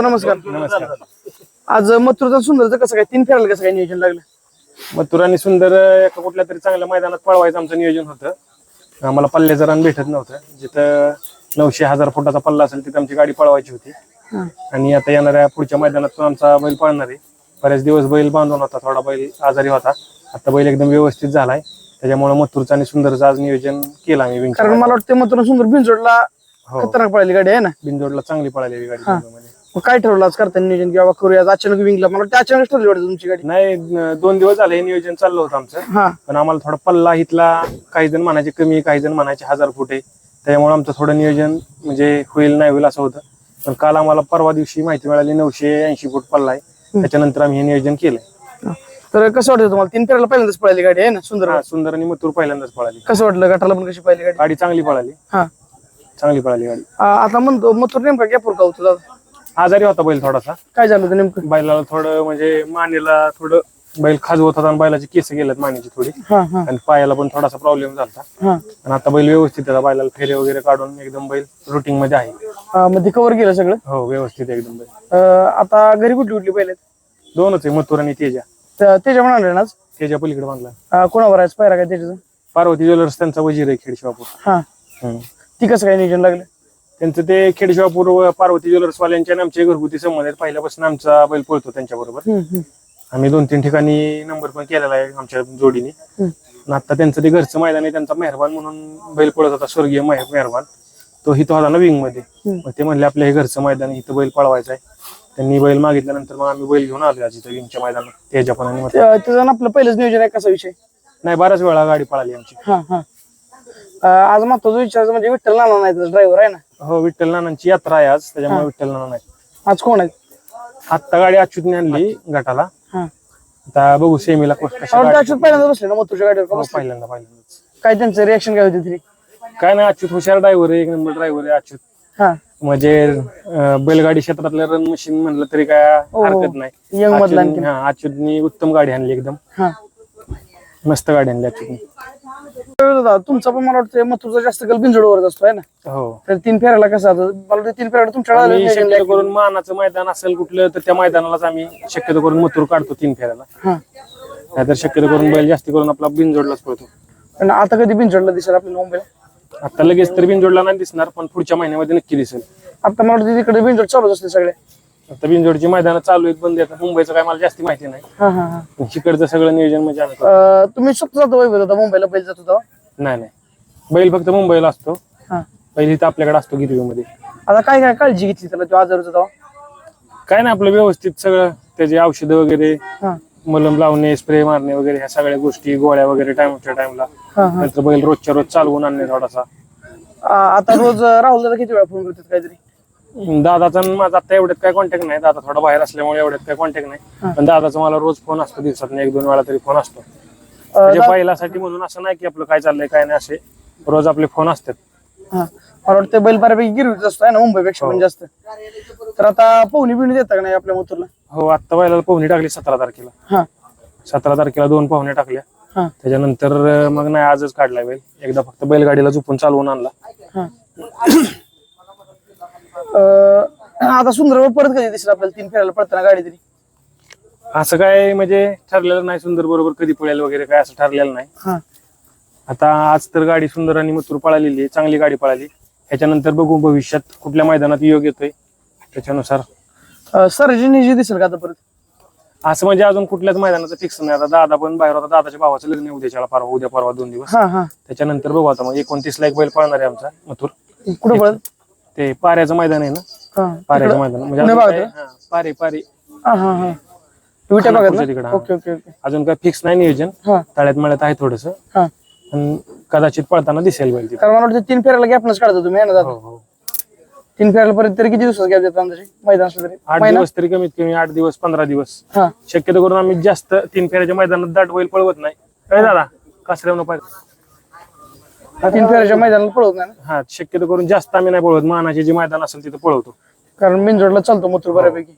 नमस्कार. नमस्कार. आज मथुरचा सुंदरचं कसं काय? तीन फेरायला कसं काय नियोजन लागलं? मथुर आणि सुंदर एका कुठल्या तरी चांगल्या मैदानात पळवायचं आमचं नियोजन होतं. आम्हाला पल्ल्याचं रान भेटत नव्हतं. जिथं नऊशे हजार फुटाचा पल्ला असेल तिथं आमची गाडी पळवायची होती. आणि आता येणाऱ्या पुढच्या मैदानात आमचा बैल पळणार आहे. बरेच दिवस बैल बांधून होता थोडा बैल आजारी होता. आता बैल एकदम व्यवस्थित झालाय. त्याच्यामुळे मथुरचं आणि सुंदरचं आज नियोजन केलं आम्ही कारण मला वाटतं मथुरा सुंदर बिनजोडला हो. खतरनाक पळाली गाडी आहे ना? बिनजोडला चांगली पळालेली गाडी. मग काय ठरवलं आज करताना नियोजन? किंवा करूया आज अचानक विंगला मला वाटतं अचानक ठरली वाटतं तुमची गाडी. नाही न- दोन दिवस झाले हे नियोजन चाललं होतं आमचं. हा. पण आम्हाला थोडा पल्ला इथला काही जण म्हणायचे कमी काही जण म्हणायचे हजार फूट आहे. त्यामुळे आमचं थोडं नियोजन म्हणजे होईल नाही होईल असं होतं. पण काल आम्हाला परवा दिवशी माहिती मिळाली नऊशे ऐंशी फूट पल्ला आहे. त्याच्यानंतर आम्ही हे नियोजन केलंय. तर कसं वाटतं तुम्हाला? तीन फेरायला पहिल्यांदाच पळाली गाडी आहे ना सुंदर? हा, सुंदर आणि मथुर पहिल्यांदाच पळाली. कसं वाटलं? गटाला पण कशी पाहिली गाडी? गाडी चांगली पळाली. हा. चांगली पळाली गाडी. आ, आता म्हणतो मथुर नेमका गॅपूर का होतो दादा? आजारी होता बैल थोडासा. काय झालं होतं नेमकं? बैलाला थोडं म्हणजे मानेला थोडं बैल खाजवत होता आणि बैलाची केस गेल्यात मानेची थोडी. हा हा. आणि पायाला पण थोडासा प्रॉब्लेम झाला हा. आणि आता बैल व्यवस्थित आहे. बैलाला फेरे वगैरे काढून एकदम बैल रुटीन मध्ये आहे. हा, मग ते कव्हर केलं सगळं? हो व्यवस्थित आहे एकदम बैल. अं, आता घरी कुठली कुठली पहिले दोनच आहे मथुर आणि तेजा. त्याच्या म्हणाले ना आज? तेजा पलीकडे बांधला. अं, कोणावर आहे? पायरा काय त्याच्याचं? पार्वती ज्वेलर्स त्यांचा वजीर आहे खेडशिवापूर. हा. ती कसं काय नियोजन लागलं? त्यांचं ते खेडशिवापूर पार्वती ज्वेलर्स वाल्यांच्या आणि आमचे घरगुती संबंध आहेत. पहिल्यापासून आमचा बैल पळतो त्यांच्या बरोबर हम्म, हम्म. आम्ही दोन तीन ठिकाणी नंबर पण केलेला आहे आमच्या जोडीने. आता त्यांचं ते घरचं मैदान आहे त्यांचा मेहरबान म्हणून बैल पळत होता स्वर्गीय मेह- मेहरबान. तो हिथं होता ना विंगमध्ये मग ते म्हणले आपलं हे घरचं मैदान इथं बैल पळवायचा आहे. त्यांनी बैल मागितल्यानंतर मग आम्ही बैल घेऊन आलो इथं विंगच्या मैदानात त्याच्या पण आणि आपलं पहिलंच नियोजन आहे कसा विषय? नाही बऱ्याच वेळा गाडी पळाली आमची. आज महत्त्वाचा विचारायचं म्हणजे विठ्ठल नाना नाही ड्रायव्हर आहे ना. हो विठ्ठल नानांची यात्रा आहे आज. त्याच्यामुळे विठ्ठल नाना नाही. आज कोण आहेत आत्ता गाडी अच्युतने आणली गटाला हा. आता बघू सेमीला कशी मला वाटतं अच्युत पहिल्यांदा बसले ना मथुरच्या गाडीवर का हो, बसले? पहिल्यांदा पहिल्यांदाच. काय त्यांचं रिॲक्शन काय होती तरी काय नाही अच्युत हुशार ड्रायव्हर आहे एक नंबर ड्रायव्हर आहे अच्युत. हा. म्हणजे अं, बैलगाडी क्षेत्रातलं रन मशीन म्हणलं तरी काय हरकत नाही. यंग मधला अच्युतनी- हा अच्युतनी उत्तम गाडी आणली एकदम. हा. मस्त गाडी आणली अच्युतनी. तुमचा पण मला वाटतं मथुरचा जास्त कल बिंजोडवरच असतो आहे ना? हो. तर तीन फेरायला कसं आता मला वाटतं तीन फेराला तुमच्या आम्ही शक्यतो करून मानाचं मैदान असेल कुठलं तर त्या मैदानालाच आम्ही शक्यतो करून मथुर काढतो तीन फेऱ्याला. हा. नाहीतर शक्यतो करून बैल जास्ती करून आपला बिनजोडलाच पळतो. पण आता कधी बिंजोडला दिसेल आपल्याला मुंबईला आता लगेच तर बिनजोडला नाही दिसणार पण पुढच्या महिन्यामध्ये नक्की दिसेल. आता मला वाटतं तिकडे बिंजोड चालूच असते सगळे. आता बिनजोडची मैदानं चालू आहेत बंद आहेत. मुंबईचं काय मला जास्ती माहिती नाही. हा हा हा. पण तिकडचं सगळं नियोजन म्हणजे आम्ही करतो. अं, तुम्ही स्वतः जातो वैभव दादा मुंबईला बैल जात होता नाही नाही. बैल फक्त मुंबईला असतो. हा. बैल इथं आपल्याकडे असतो गिरवीमध्ये. आता काय काय काळजी घेतली त्याला तो आजार होता तेव्हा? काय नाही आपलं व्यवस्थित सगळं. त्याचे औषधं वगैरे हा. मलम लावणे स्प्रे मारणे वगैरे ह्या सगळ्या गोष्टी गोळ्या वगैरे टाइमच्या टाइमला हा हा. नंतर बैल रोजच्या रोज चालवून आणणे थोडासा. आ- आता रोज राहुल दादा किती वेळा फोन करतात काहीतरी? दादाचा आणि माझा आता एवढ्यात काय कॉन्टॅक्ट नाही. दादा थोडा बाहेर असल्यामुळे एवढ्यात काय कॉन्टॅक्ट नाही. पण दादाचा मला रोज फोन असतो दिवसात एक दोन वेळा तरी फोन असतो. म्हणजे बैलासाठी म्हणून असं नाही की आपलं काय चाललंय काय नाही असे. रोज आपले फोन असतात. हा. मला वाटतं बैल बऱ्यापैकी गिरवीच असतो आहे ना? मुंबईपेक्षा पण जास्त. तर आता पोहणी बिवणी देता का नाही आपल्या मथुरला? हो आत्ता बैलाला पोहणी टाकली सतरा तारखेला. हा. सतरा तारखेला दोन पाहुणे टाकल्या. हा. त्याच्यानंतर अं, मग नाही आजच काढलाय बैल. एकदा फक्त बैलगाडीला झोपून चालवून आणला. हा. आता सुंदर परत कधी दिसेल आपल्याला? तीन फेरायला पडताना गाडी तरी. असं काय म्हणजे ठरलेलं नाही सुंदर बरोबर कधी पळेल वगैरे काय असं ठरलेलं नाही. हा. आता आज तर गाडी सुंदर आणि मथुर पळालेली आहे चांगली गाडी पळाली. ह्याच्यानंतर बघू भविष्यात कुठल्या मैदानात योग येतोय त्याच्यानुसार. अं, दिसेल का आता परत? असं म्हणजे अजून कुठल्याच मैदानाचं फिक्स नाही. आता दादा पण बाहेर होता दादाच्या भावाचं लग्न आहे उद्याच्याला परवा उद्या परवा दोन दिवस. हा हा. त्याच्यानंतर बघू आता मग एकोणतीस ला एक बैल पळणार आहे आमचा मथुर. कुठं पळत ते पाऱ्याचं मैदान आहे ना? पाऱ्याचं मैदान. म्हणजे पुणे अजून भागात? काय- हा, पारे पारे. हा हा हा. विटा बघा तिकडं, हा. Okay okay okay. अजून काय फिक्स नाही नियोजन? हा. तळ्यात मळ्यात आहे थोडस. हा. पण कदाचित पळताना दिसेल बैल तिथे. कारण मला वाटतं तीन फेरायला गॅपनच काढता तुम्ही है ना दादा? हो हो. तीन फेरायला परत तरी किती दिवसात गॅप देता अंदाजे? मैदान असलं तरी. आठ महिना? दिवस तरी कमीत कमी आठ दिवस पंधरा दिवस. हा. शक्यतो करून आम्ही जास्त तीन फेऱ्याच्या मैदानात दाट बैल पळवत नाही. काय दादा? कासऱ्यावर पाहिजे तीन फेराच्या मैदानाला पळवत नाही ना? हा शक्यतो करून जास्त आम्ही नाही पळवत. मानाचे जे मैदान असेल तिथं पळवतो. कारण बिनजोडला चालतो मथुर बऱ्यापैकी.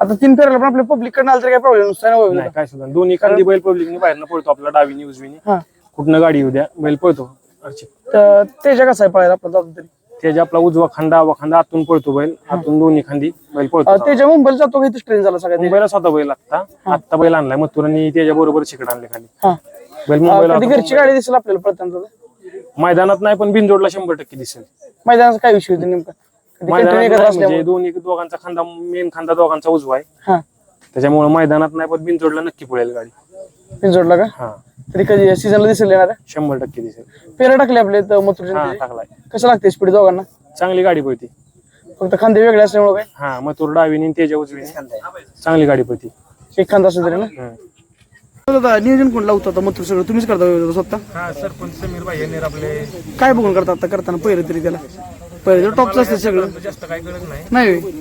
आता तीन फेरायला पण आपल्या पब्लिक कडनं आलं तरी काय प्रॉब्लेम नसतो नाही काय सुद्धा दोन्ही खांदी बैल पब्लिकनी बाहेरनं पळतो. आपला डावी उजवीने. हा. कुठनं गाडी येऊ द्या बैल पळतो. अर्चित. तर त्याच्या कसं आहे पळायला आपला दादा तरी? त्याच्या आपला उजवा खांदा आवा खांदा आतून पळतो बैल. आतून दोन्ही खांदी बैल अं, पळतो त्याच्या मुंबईला जातो का? इथं ट्रेन झाला सगळ्यात मुंबईला स्वतः बैल लागता आत्ता बैल आणलाय. मथुरांनी त्याच्या बरोबर शिकड आणले खाली. हा. बैल मुंबईला कधी. घरची गाडी दिसेल आपल्याला प्रथम मैदानात नाही पण बिनजोडला शंभर टक्के दिसेल. मैदानाचा काय विषय होतो नेमका? कधी मैदानात कंटिन्यू एकत्र नाही असल्यामुळे. म्हणजे दोन्ही दोघांचा खांदा मेन खांदा दोघांचा उजवा आहे. हा. त्याच्यामुळे मैदानात नाही पण बिनजोडला नक्की पळेल गाडी. पिंजोडला का? हा. तरी कधी सीझनला दिसेल येणार शंभर टक्के दिसेल. पेरा टाकले आपले तर हा टाकलाय. कसं लागते स्पीड दोघांना? चांगली गाडी पळती. फक्त खांदे वेगळे असल्यामुळे काय? हा मथुर डावीने आणि त्याच्या उजवीने. चांगली गाडी पळती. एक खांदा असं तरी ना? हम्म. दादा नियोजन कोण लावतो आता मथुर सगळं? तुम्हीच करता व्यवस्थित स्वतः? हा सरपंच समीर भाई यांनी आपले. काय बघून करता आता? करताना पहिलं तरी त्याला. पहिलं तर टॉपचं असतं सगळं. जास्त काही कळत नाही. नाही होय.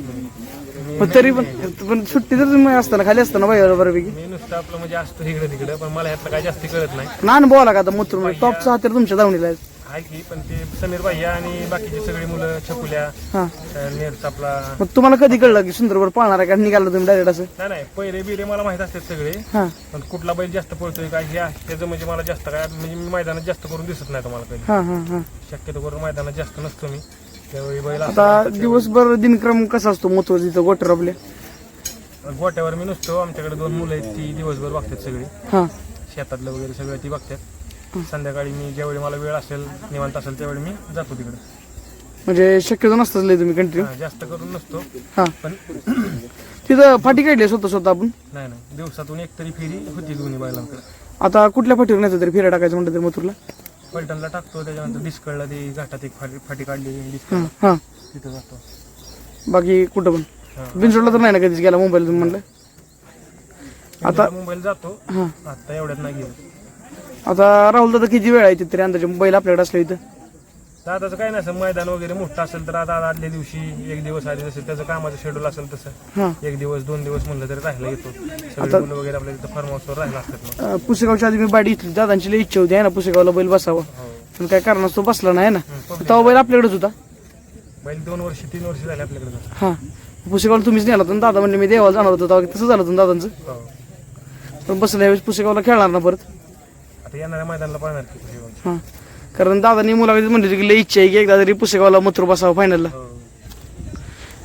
पण तरी पण पण सुट्टी तर तुम्ही असताना खाली असताना बाहेर बऱ्यापैकी मी नुसतं आपलं म्हणजे असतं इकडे तिकडे पण मला ह्यातलं काही जास्त कळत नाही. ना आला का आता मथुर टॉपचा हात तर तुमच्या धावणीला. आहे आहे की पण ते समीर आणि बाकीची सगळी मुलं छकुल्या हा. नेरचा आपला मग तुम्हाला कधी कळलं की सुंदरवर पाळणार आहे का? निघाला तुम्ही डायरेक्ट असं? नाही नाही पैरे बिरे मला माहीत असतात सगळे. हा. पण कुठला बैल जास्त पळतोय काय हे आहे, त्याचं म्हणजे मला जास्त काय म्हणजे मी मैदानात जास्त करून दिसत नाही तुम्हाला कधी. हा हा हा. शक्यतो करून मैदानात जास्त नसतो मी. त्यावेळी बैल आता दिवसभर दिनक्रम कसा असतो मथुर तिथं गोटर आपले? असं- गोट्यावर मी नसतो आमच्याकडे दोन मुलं आहेत ती दिवसभर बघतात सगळी. हा. शेतातलं वगैरे सगळं ती बघतात. संध्याकाळी मी ज्यावेळी मला वेळ असेल निवांत असेल त्यावेळी मी जातो तिकडे. म्हणजे शक्यतो नसतंच लय तुम्ही कंटिन्यू हा, जास्त करून नसतो. हा. पण तिथं फाटी काढली स्वतः स्वतः आपण? नाही नाही. दिवसातून एक तरी फेरी होती दोन्ही बैलांकडे. आता कुठल्या फाटीवर नाही तरी फिरा टाकायचं म्हणलं तरी मथुरला? पलटणला टाकतो त्याच्यानंतर डिस्कळला ती घाटात एक फाटी फाटी काढली डिस्कळ हा तिथं जातो. बाकी कुठं पण. बिनजोडला तर नाही ना कधीच गेला मोबाईल तुम्ही म्हणलं? आता मुंबईला जातो. हा. आता एवढ्यात नाही गेलो. आता राहुल दादा किती वेळ आहे तिथे तरी अंदाजे? मोबाईल आपल्याकडे असल्या इथं. दादाचं काय नाही असं मैदान वगैरे मोठं असेल तर आता आदल्या दिवशी एक दिवस आधी जसं त्याचं कामाचं शेड्यूल असेल तसं. हा. एक दिवस दोन दिवस म्हणलं तरी राहिला येतो. सगळे मुलं वगैरे आपल्या तिथं फार्म हाऊसवर राहिला असतात मग. अं, पुसेगावच्या आधी मी बाडी इथली दादांची लई इच्छा होती आहे ना पुसेगावला बैल बसावा. हो. पण काय कारणास्तव बसला नाही ना. तेव्हा बैल आपल्याकडेच होता. बैल दोन वर्ष तीन वर्ष झाले आपल्याकडे. हा. पुसेगावला तुम्हीच नेला होता ना दादा म्हणले मी देवाला जाणार होतो तेव्हा तसं झालं होतं ना दादांचं? हो. पण बसल्या वेळेस पुसेगावला खेळणार ना परत? आता येणाऱ्या मैदानाला पाहणार की. हा कारण दादांनी मुलाखतीत म्हणले की लई इच्छा आहे की एकदा तरी पुसेगावला मथुर बसावं फायनलला हो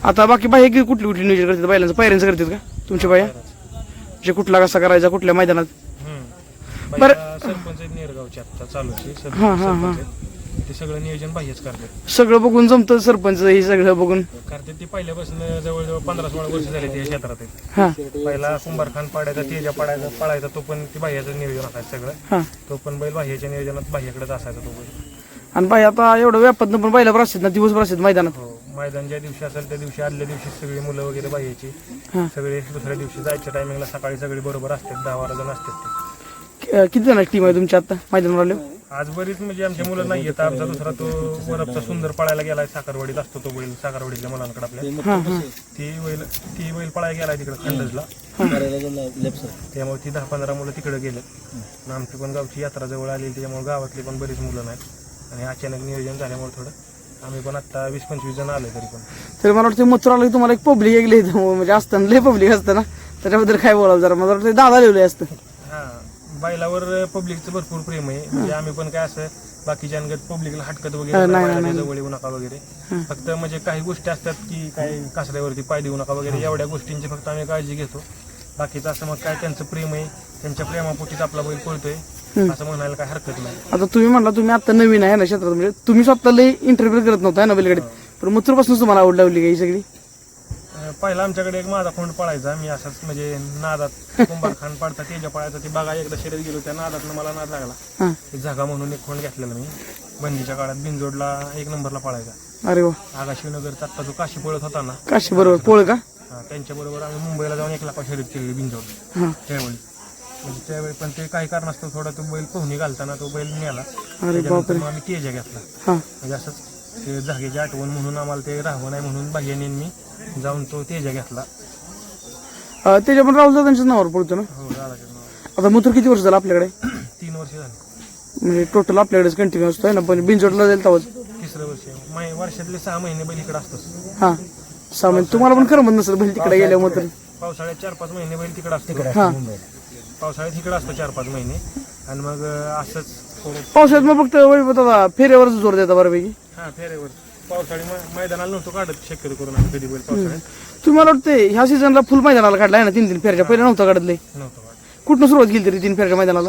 आता बाकी बाहेर की कुठली कुठली नियोजन करतात बैलांचं पायऱ्यांचं करतात का तुमच्या बाया म्हणजे कुठला कसा करायचा कुठल्या मैदानात हम्म. बरं. सरपंच आहेत नेरगावचे आता चालूचे सर-. सरपंच आहेत. ते सगळं नियोजन बाह्यच करतात. सगळं बघून जमतं सरपंच हे सगळं बघून. करतात ते पहिल्यापासून जवळजवळ पंधरा सोळा वर्ष झाले ते क्षेत्रात आहेत. हा. पहिला कुंभारखान पाडायचा तेजा पाडायचा पळायचा तो पण ते बाह्याचं नियोजन असायचं सगळं. हा. तो पण बैल बाह्याच्या नियोजनात बाह्याकडेच असायचा तो बैल. आणि बाई आता एवढं व्यापात पण बैलावर असतात ना दिवसभर असतात मैदानात. हो मैदान ज्या दिवशी असेल त्या दिवशी आदल्या दिवशी सगळी मुलं वगैरे बाह्याची. हा. सगळे दुसऱ्या दिवशी जायच्या टायमिंगला सकाळी सगळे बरोबर असतात दहा बारा जण असतात ते. कि- किती जण टीम आहे तुमची आता? मैदानावर आले आज बरीच म्हणजे आमच्या मुलं नाही येत. आमचा दुसरा तो वरपचा सुंदर पळायला गेलाय. साखरवाडीत असतो तो बैल साखरवाडीतल्या मुलांकडे आपल्या. ती बैल ती बैल पळायला गेलाय तिकडे खंडजला. त्यामुळे ती दहा पंधरा मुलं तिकडे गेले. आणि आमची पण गावची यात्रा जवळ आली त्याच्यामुळे गावातली पण बरीच मुलं नाहीत आणि अचानक नियोजन झाल्यामुळे थोडं आम्ही पण आता वीस पंचवीस जण आलोय तरी पण. तरी मला वाटतं मथुर आलं की तुम्हाला एक पब्लिक एक लई म्हणजे असताना लय पब्लिक असतं ना. त्याच्याबद्दल काय बोलावं जरा? मला वाटतं दादा लिहिलं असतं. बैलावर पब्लिकचं भरपूर प्रेम आहे. म्हणजे आम्ही पण काय असं बाकीच्या अंगत पब्लिकला हटकत वगैरे नाही, बैलाच्या जवळ येऊ नका वगैरे. फक्त म्हणजे काही गोष्टी असतात की काय कासऱ्यावरती पाय देऊ नका वगैरे एवढ्या गोष्टींची फक्त आम्ही काळजी घेतो. बाकीचं असं मग काय त्यांचं प्रेम आहे त्यांच्या प्रेमापोटीच आपला बैल पळतोय असं म्हणायला काय हरकत नाही. आता तुम्ही म्हणला तुम्ही आता नवीन आहे ना क्षेत्रात म्हणजे तुम्ही स्वतः लई इंटरव्ह्यू करत नव्हता ना बेलकडे पण मथुरपासूनच तुम्हाला आवड लावली का ही सगळी? पहिला आमच्याकडे एक माझा खोंड पळायचा. मी असाच म्हणजे नादात कुंभार खान पाडता तेजा पळायचा. ती बघा एकदा शर्यत गेलो त्या नादात मला नाद लागला. जागा म्हणून एक खोंड घेतलेला मी. बंदीच्या काळात बिनजोडला एक नंबरला पळायचा. अरे वा. आगा शिवनगरचा आत्ता जो काशी पळत होता ना. काशी बरोबर पोळ का? त्यांच्या बरोबर आम्ही मुंबईला जाऊन एक लाखा शर्यत केली बिनजोड हा. त्यावेळी. म्हणजे त्यावेळी पण ते काही कारणास्तव थोडा तो बैल पोहणी घालताना तो बैल मिळाला अरे त्याच्यानंतर मग आम्ही तेजा घेतला. हा. म्हणजे असंच ते जागेची आठवण म्हणून आम्हाला ते राहावं नाही म्हणून बाह्याने मी जाऊन तो तेजा घेतला. अं, त्याच्या पण राहुल दादांच्याच नावावर पडतो ना? हो दादाच्या नावावर. आता मथुर किती वर्ष झालं आपल्याकडे? तीन वर्ष झाली. म्हणजे टोटल आपल्याकडेच कंटिन्यू असतोय ना पण बिनजोडला जाईल तेव्हाच तिसरं वर्ष मै वर्षातले सहा महिने बैल इकडे असतोच. हा. सहा महिने. तुम्हाला पण खरं म्हणत नसेल बैल तिकडे गेल्यावर मग तरी पावसाळ्यात चार पाच महिने बैल तिकडे असतो. हा. पावसाळ्यात इकडे असतो चार पाच महिने. आणि मग अं, असंच थोडं पावसाळ्यात मग फक्त वैभव दादा फेऱ्यावरच जोर देता बऱ्यापैकी. हा फेरेवर पावसाळी मै- मैदानाला नव्हतो काढत शक्यतो करून आम्ही कधी बैल पावसाळ्यात. तुम्ही मला वाटतं ह्या सीझनला फुल मैदानाला काढलाय ना तीन तीन फेऱ्याच्या? पहिल्या नव्हता काढले नव्हतो काढत. कुठनं सुरुवात केली तरी तीन फेऱ्याच्या मैदानाला?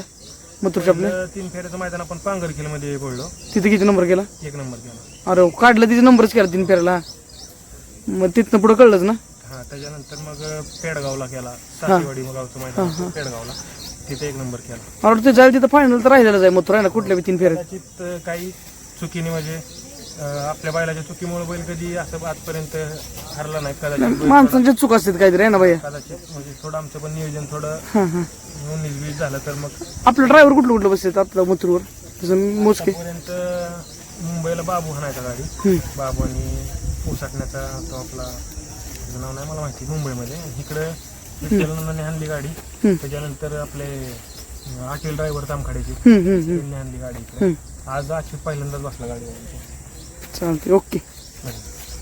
मथुरच्या आपल्या पहिलं तीन फेऱ्याचं मैदान आपण पांगरखेल मध्ये पडलो तिथे किती नंबर केला? एक नंबर केला. अरे काढलं तिथे नंबरच केला तीन फेऱ्याला. मग तिथनं पुढं कळलंच ना? हा त्याच्यानंतर मग पेडगावला केला. सातेवाडी मग गावचं मैदान होतं, पेडगावला. तिथे एक नंबर केला. मला वाटतं जाईल तिथं फायनल तर राहिलेलं आहे मथुर आहे ना? कुठल्या बी तीन फेऱ्यात? कदाचित अं, काही चुकीने म्हणजे आपल्या बैलाच्या चुकीमुळे बैल कधी असं आजपर्यंत हरला नाही कदाचित माणसांच्या चूक असतात काहीतरी आहे ना भैया? कदाचित म्हणजे थोडं आमचं पण नियोजन थोडं उन्नीस वीस झालं तर मग आपलं ड्रायव्हर कुठलं कुठलं बसतात मथुरवर? जसं मोजके? पर्यंत मुंबईला बाबू हाणायचा गाडी. हम्म. बाबू आणि उसाटण्याचा तो आपला त्याचं नाव नाही मला माहिती मुंबईमध्ये. इकडं विठ्ठलनंदाने आणली गाडी. त्याच्यानंतर आपले अटील ड्रायव्हर तामखाड्याची हम्म, हम्म, हम्म. त्यांनी आणली गाडी इकडे. आज आजची पहिल्यांदाच बसला गाडीवर चालते ओके.